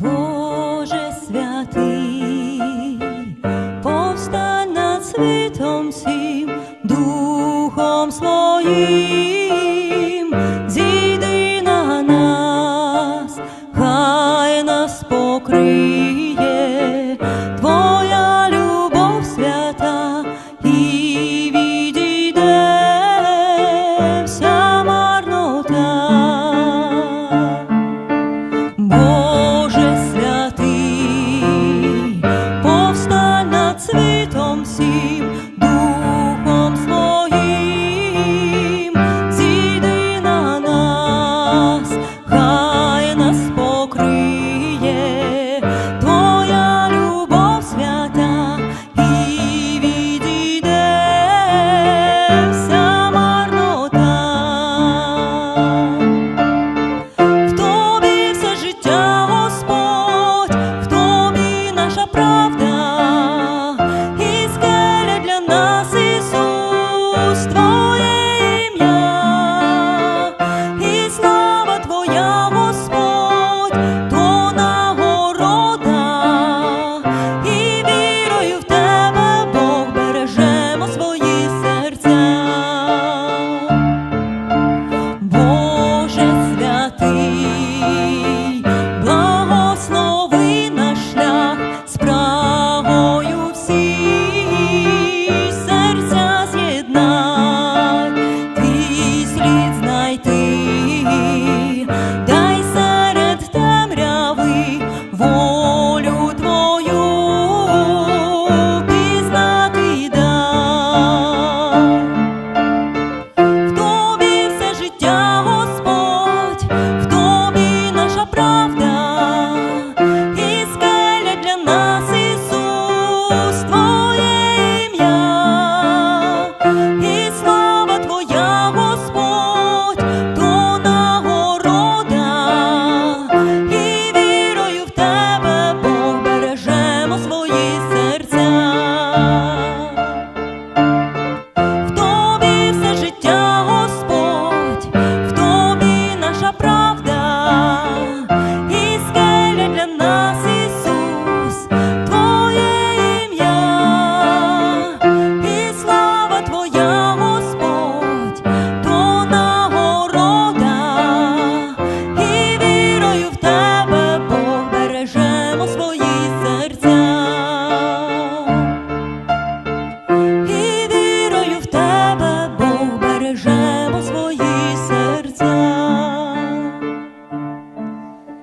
Боже святий, повстань над світом всім, духом своїм, зійди на нас, хай нас. me. love.